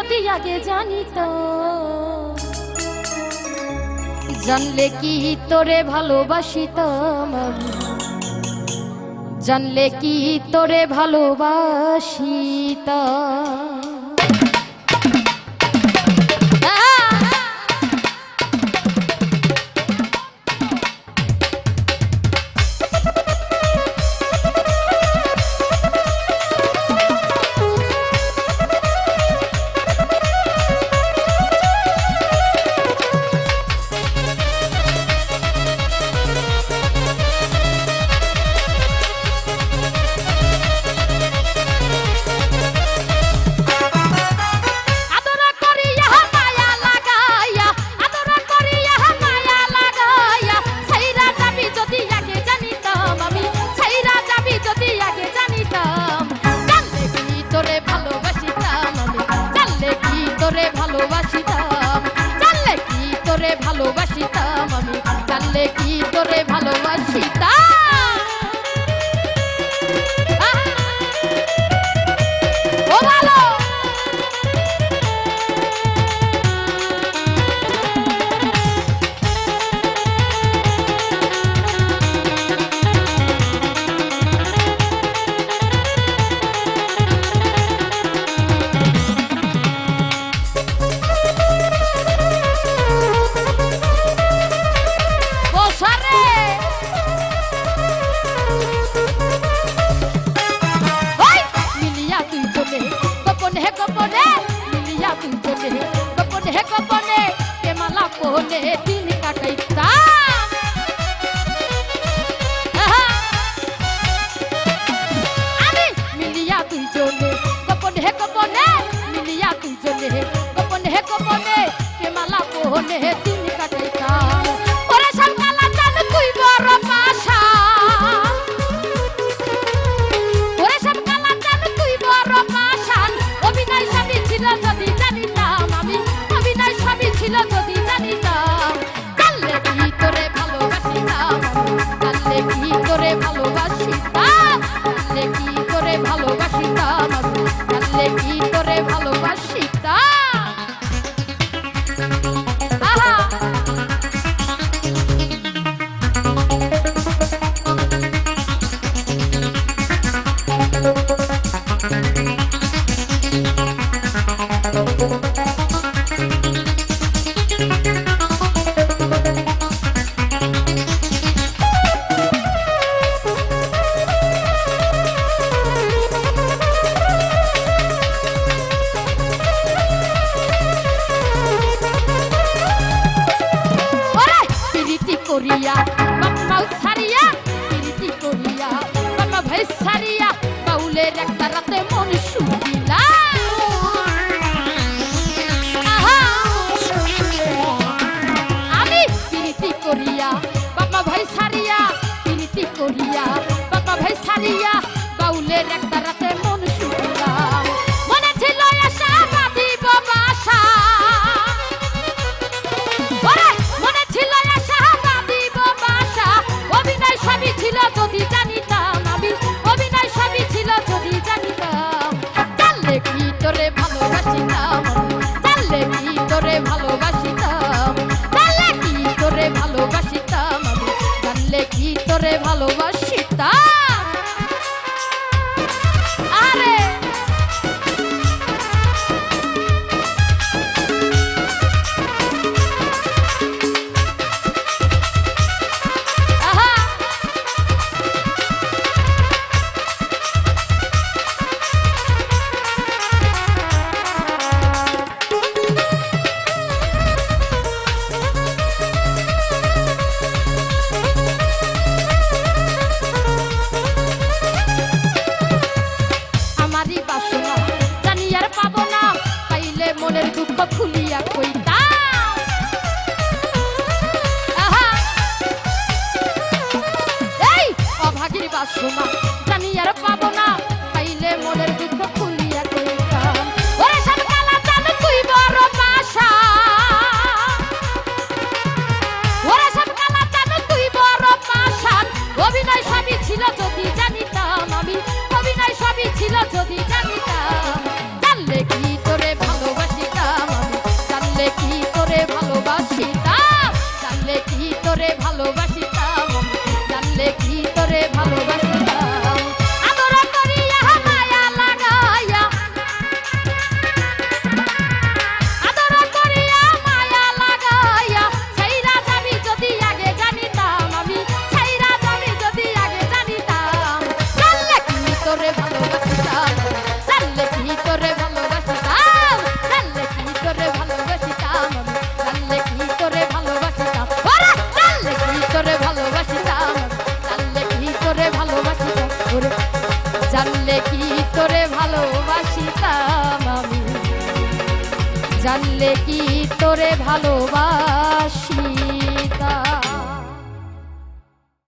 যদি আগে জানিত জানলে কি তোরে ভালোবাসিত জানলে কি তোরে ভালোবাসিতাম? করে ভালোবাসি। গোপনে হে গোপনে মিলিয়া দুজনে গোপনে হে গোপনে প্রেমালা কোহনে দিন কাটাইতা আমি মিলিয়া দুজনে গোপনে হে গোপনে মিলিয়া দুজনে গোপনে হে গোপনে প্রেমালা কোহনে দিন কাটাই বাউ সারিয়া কীর্তি করিয়া বাবা ভাই সারিয়া বাউলের একটা অঙ্গ খুলিয়া কইতা এই, অভাগীর বাসুমা, জানি আর পাবো না, পাইলে মনের দুঃখ খুলিয়া কইতাম। তুই বড় বাসা ওরে তুই বড় পাশান অভিনয় স্বামী ছিল যদি কি তোরে ভালোবাসি জানলে কি তোরে ভালোবাসি। কি তোরে ভালোবাসিতাম আমি? জানলে কি তোরে ভালোবাসিতাম?